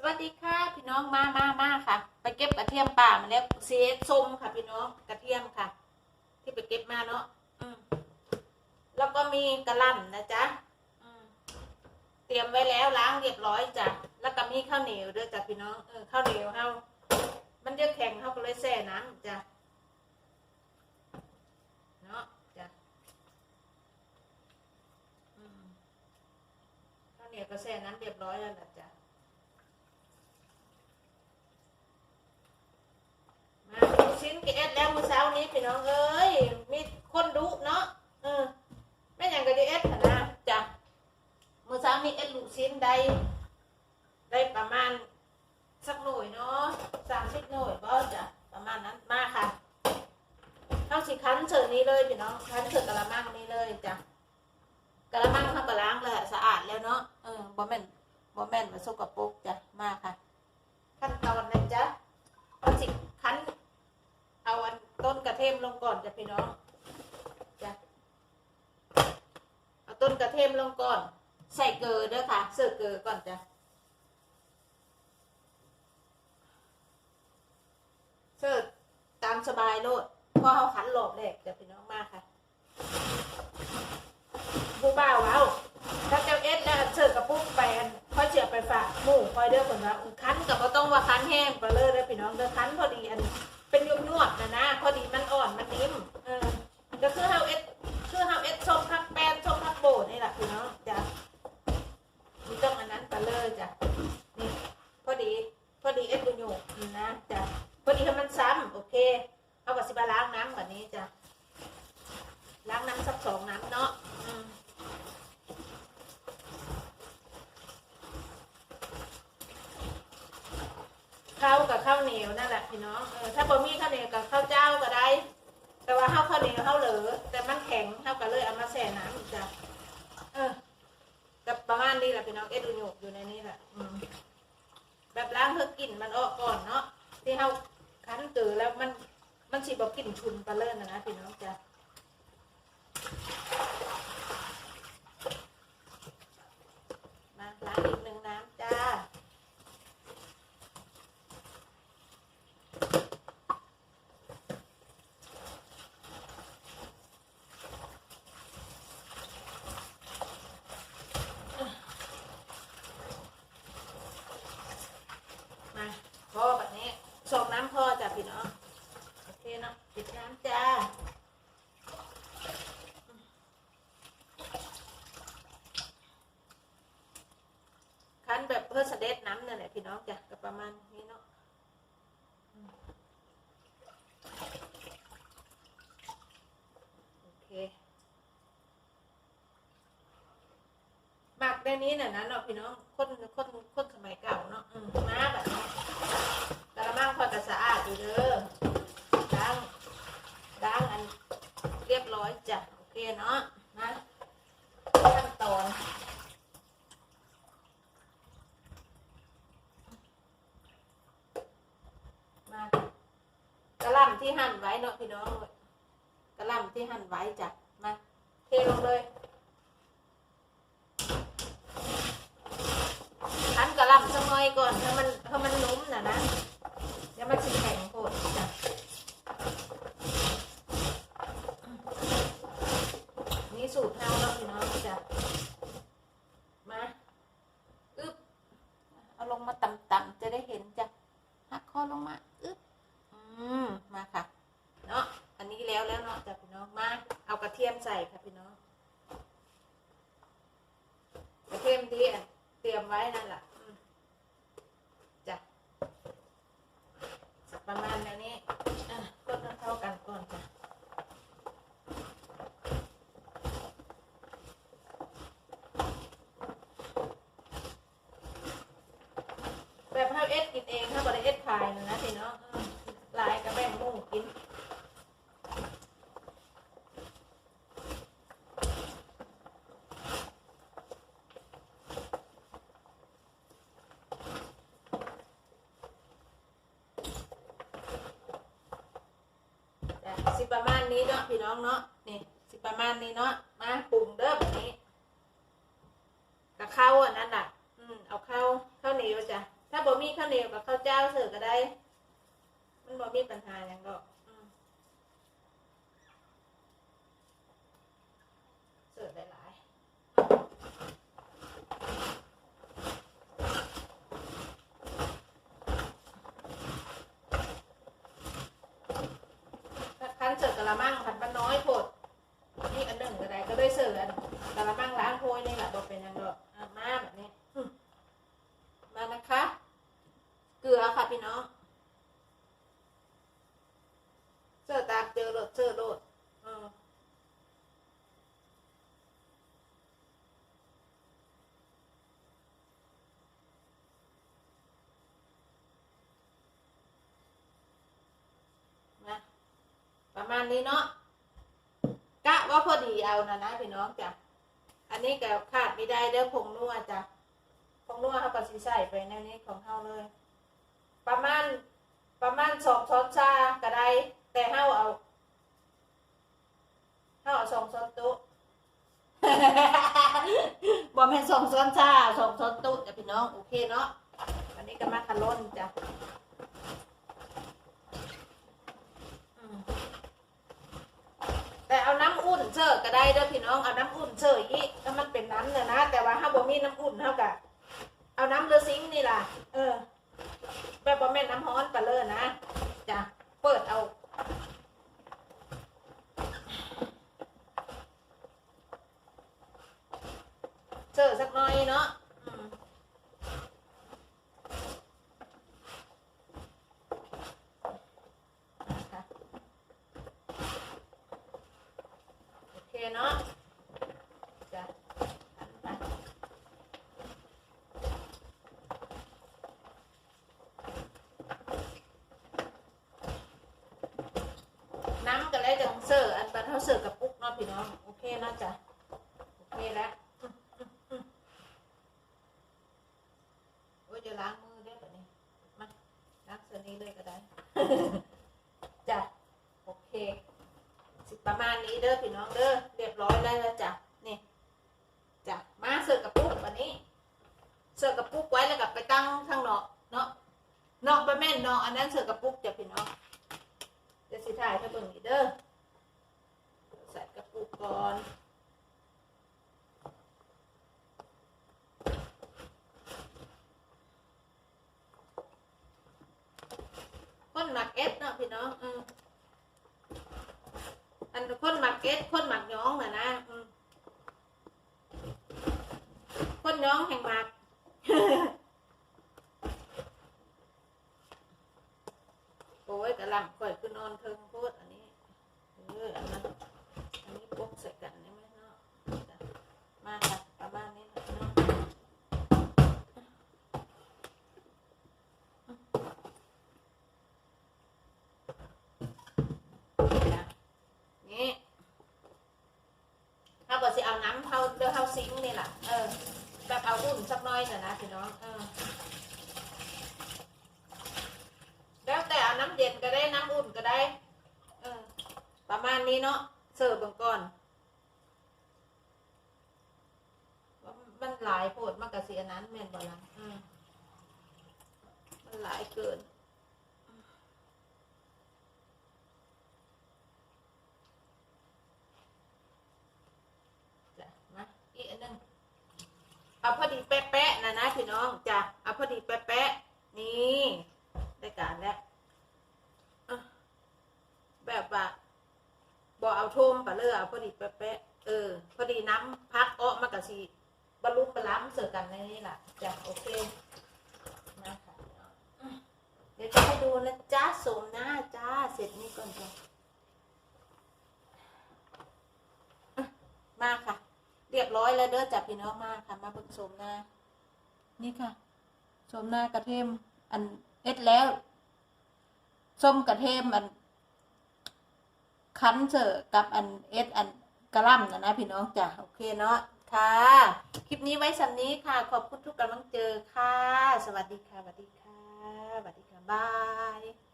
สวัสดีค่ะ พี่น้องมามามาค่ะ ไปเก็บกระเทียมป่ามาแล้วเสียส้มค่ะ พี่น้องกระเทียมค่ะ ที่ไปเก็บมาเนาะอืมแล้วก็มีกระล่ำนะจ๊ะอืมเตรียมไว้แล้วล้างเรียบร้อยจ้ะแล้วก็มีข้าวเหนียวด้วยจ้ะพี่น้องเออข้าวเหนียวเฮามันเยอะแข็งเขาก็เลยแช่น้ำจ้ะเนาะจ้ะข้าวเหนียวก็แช่น้ำเรียบร้อยแล้วนะจ๊ะ มาลูกชิ้นกินเอ็ดแล้วเมื้อเช้านี้พี่น้องเอ้ยมีคนดุเนาะเออแม่หยังก็ดีเอ็ดนะจ้ะเมื้อเช้านี้เอ็ดลูกชิ้นได้ได้ประมาณสักหน่วยเนาะสามสิบหน่วยก็จ้ะประมาณนั้นมากค่ะเข้าสิคั้นเสิร์ฟนี้เลยพี่น้องคั้นเสิร์ฟกะละมังนี้เลยจ้ะกะละมังเขาก็ล้างแล้วสะอาดแล้วเนาะเออบ่แม่นบ่แม่นมาสกปรกจ้ะมาค่ะ ขั้นตอนนะจ๊ะ เอาสิคั้น เอาอันต้นกระเทียมลงก่อนจ้ะพี่น้องจ้ะ เอาต้นกระเทียมลงก่อน ใส่เกลือเด้อค่ะ เสิร์ฟเกลือก่อนจ้ะเสิร์ฟตามสบายโลดพอเอาขันหลบแรกจ้ะพี่น้องมากค่ะผู้บ่าวเอาถ้าเจ้าเอสแล้วเสิร์ฟกระปุกไปอันค่อยเจียบไปฝากหมู่คอยเด้อคนว่าคั้นกับก็ต้องว่าคั้นแห้งไปเลยเด้อพี่น้องเด้อคั้นพอดีอันเป็นยุบนวดนะนะพอดีมันอ่อนมันนิ่มเออก็คือเฮาเอสคือเฮาเอสชมพักแป้นชมพักโบนี่แหละพี่น้องจ้ะมีต้องอันนั้นไปเลยจ้ะนี่พอดีพอดีเอสบุญอยู่นะจ้ะพอดีให้มันซ้ำโอเคเอากับสิบาล้าง นี้จ้ะล้างน้ำสักสองน้ำเนาะข้าวกับข้าวเหนียวนั่นแหละพี่น้องเออถ้าบ่มีข้าวเหนียวกับข้าวเจ้าก็ได้ แต่ว่าข้าวข้าวเหนียวข้าวเหลือแต่มันแข็งข้าวก็เลยเอามาแช่น้ำอีกจ้ะเออกับประมาณนี้แหละพี่น้องเอ็ดอุญกอยู่ในนี้แหละอืมแบบล้างเพื่อกลิ่นมันออกก่อนเนาะที่ข้าวคั้นตือแล้วมัน มันสิบอกกลิ่นชุนปลาเลิ่นนะนะพี่น้องจ้ะมาล้างอีกหนึ่งน้ำจ้า มาพ่อแบบนี้ส่งน้ำพ่อจ้ะพี่น้องโอเคเนาะปิดน้ำจ้าคั้นแบบเพื่อเสด็จน้ำนั่นแหละพี่น้องจ้ะก็ ประมาณนี้เนาะโอเคหมักในนี้น่ะนะเนาะพี่น้องคนคนคนสมัยเก่าเนาะมมาแบบนี้กระมังพอจะสะอาดอยู่เด้อล้างล้างอันเรียบร้อยจ้ะโอเคเนาะนะขั้นตอน มากระหล่ำที่หั่นไว้ เนาะพี่น้องกระลำที่หั่นไว้จ้ะมาเทลงเลยหั่นกระลำสักหน่อยก่อนให้มันให้มันนุ่มนะนะเดี๋ยวมันสิแข็งโคตรจ้ะนี่สูตรเฮาเนาะพี่น้องจ้ะมาอึ๊บเอาลงมาต่ำๆจะได้เห็นจ้ะหักคอลงมา อึ๊บ อืม มาค่ะ เนาะ อันนี้แล้วแล้วเนาะจ้ะพี่น้อง มา เอากระเทียมใส่ค่ะพี่น้องกระเทียมที่เตรียมไว้นั่นแหละจ้ะสักประมาณแบบนี้ก็ต้องเท่ากันก่อนจ้ะแบบถ้าเอ็ดกินเองถ้าบริเอ็ดขายนะนะพี่เนาะเออลายกับแบ่งหมูกิน จ้ะสิ ประมาณนี้เนาะพี่น้องเนาะนี่สิประมาณนี้เนาะมาปรุงเด้อแบบนี้กับข้าวอันนั้นอะ อืมเอาข้าวข้าวเหนียวจ้ะถ้าบ่มีข้าวเหนียวกับข้าวเจ้าเสิร์ฟก็ได้ มันบ่มีปัญหาอย่างดอกอืมเสิร์ฟได้หลายคัน เสิร์ฟกะละมังผัดปะน้อยโพดนี่อันหนึ่งก็ได้ก็ได้เสิร์ฟกะละมังล้างโพยนี่แหละบ่เป็นยังดอกอะมาแบบนี้มานะคะ เกลือค่ะพี่น้องเสิร์ฟตามเจอรสเสิร์ฟรสดเออมาประ มาณนี้เนาะกะว่าพอดีเอานะนะพี่น้องจ้ะอันนี้ก็ขาดไม่ได้เด้อผงนัวจ้ะผงนัวเขาก็สิใส่ไปในนี้ของเขาเลย ประมาณประมาณสองช้อนชาก็ได้ แต่เฮาเอาเฮาเอาสองช้อนโต๊ะบ่แม่นสองช้อนชาสองช้อนโต๊ะจ้ะพี่น้องโอเคเนาะอันนี้ก็มาคาร่นจ้ะอืม แต่เอาน้ำอุ่นเสิก็ได้เด้อพี่น้องเอาน้ำอุ่นเสิร์ฟยี่ถ้ามันเป็นน้ำเนี่ยนะแต่ว่าถ้าบ่มีน้ำอุ่นเท่ากับเอาน้ำเรือซิงค์นี่ล่ะ เออ แบบบ่แม่นน้ำฮ้อนปะเลยนะจ้ะเปิดเอาเจอสักหน่อยเนาะอืมนะคะโอเคเนาะจ้ะหันไป น้ำก็แล้วจัง เสิร์ฟอันปันเท่าเสิร์ฟกับปุ๊กเนาะพี่น้องโอเคเนาจะโอเคแล้วโอ้ยจะล้างมือได้แบบนี้มาล้างเสื้อนี้เลยก็ได้จ้ะโอเค สิประมาณนี้เด้อพี่น้องเด้อเรียบร้อยได้แล้วจ้ะนี่จ้ะมาเสิร์ฟกับปุ๊กวันนี้ เสิร์ฟกับปุ๊กไว้แล้วกับไปตั้งข้างนอกเนาะนอกไปแม่นนอกอันนั้นเสิร์ฟกับปุ๊กจ้ะพี่น้องเดี๋ยวสิถ่ายให้เบิ่งอีกเด้อ กระปุกก่อนคนหมักเอสเนาะพี่น้องอืมอันคนหมักเอสคนหมักย้องน่ะนะอืมคนย้องแห่งหมักโอ้ยกระหลำข่อยคือนอนเทิงโพดอันนี้เอออันนั้น อันนี้ปกใส่กันได้ไหมเนาะมาค่ะประมาณนี้นะเนาะนี่ถ้าก็สิเอาน้ำเท่าเดือเท่าซิงนี่แหละเออแบบเอาอุ่นสักน้อยน่ะนะพี่น้องเออแล้วแต่เอาน้ำเย็นก็ได้น้ำอุ่นก็ได้ เออ ประมาณนี้เนาะ เสิร์ฟเบิ่งก่อนว่ามันหลายโพดมากกับเสียนั้นแม่นบ่ล่ะอืมมันหลายเกิน จ้ะมาอีกอันหนึงเอาพอดีแป๊ะๆนะนะพี่น้องจ้ะเอาพอดีแป๊ะๆนี่ ได้การแล้วอะแบบว่าบอเอาโทมปะ เลยเอพอดีแป๊ะๆเออ พอดีน้ำพักออมากะสีบรรลุบรล้ำเสือกันในนี้แหละจ้ะโอเคนะคะเดี๋ยวจะให้ดูนะจ้าสมหน้าจ้าเสร็จนี่ก่อนจ้ะมาค่ะ เรียบร้อยแล้วเด้อจับพี่น้องมาค่ะ มาเบิ่งสมหน้า นี่ค่ะชมหน้ากระเทมอันเอ็ดแล้วส้มกระเทมอัน คั้นเจอกับอันเอสอันกระล่ำนะนะพี่น้องจ้ะโอเคเนาะค่ะ คลิปนี้ไว้สำนี้ค่ะ ขอบคุณทุกกำลังเจอค่ะ สวัสดีค่ะสวัสดีค่ะสวัสดีค่ะบาย